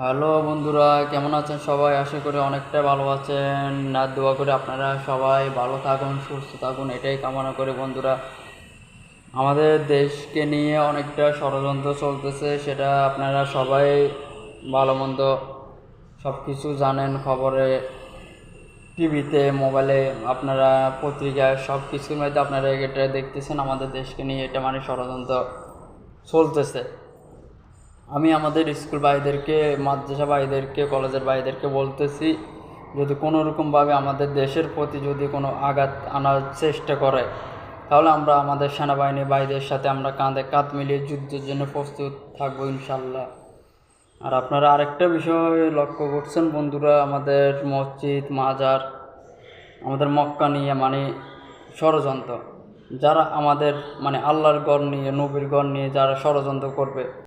Hello বন্ধুরা, কেমন আছেন সবাই? আশা করি অনেকটা ভালো আছেন। না দোয়া করে আপনারা সবাই ভালো থাকুন, সুস্থ থাকুন, এটাই কামনা করে বন্ধুরা। আমাদের দেশকে নিয়ে অনেকটা ষড়যন্ত্র চলতেছে, সেটা আপনারা সবাই ভালো মন্দ সব কিছু জানেন খবরে, টিভিতে, মোবাইলে, আপনারা পত্রিকায় সব কিছুর মধ্যে আপনারা এটা দেখতেছেন, আমাদের দেশকে নিয়ে এটা মানে ষড়যন্ত্র চলতেছে। আমি আমাদের স্কুল ভাইদেরকে, মাদ্রাসা ভাইদেরকে, কলেজের ভাইদেরকে বলতেছি, যদি কোনো রকমভাবে আমাদের দেশের প্রতি যদি কোনো আঘাত আনার চেষ্টা করে, তাহলে আমরা আমাদের সেনাবাহিনী ভাইদের সাথে আমরা কাঁধে কাঁধ মিলিয়ে যুদ্ধের জন্য প্রস্তুত থাকব ইনশাল্লাহ আর আপনারা আরেকটা বিষয় লক্ষ্য করছেন বন্ধুরা, আমাদের মসজিদ, মাজার, আমাদের মক্কা নিয়ে মানে ষড়যন্ত্র, যারা আমাদের মানে আল্লাহর গড় নিয়ে, নবীর গড় নিয়ে যারা ষড়যন্ত্র করবে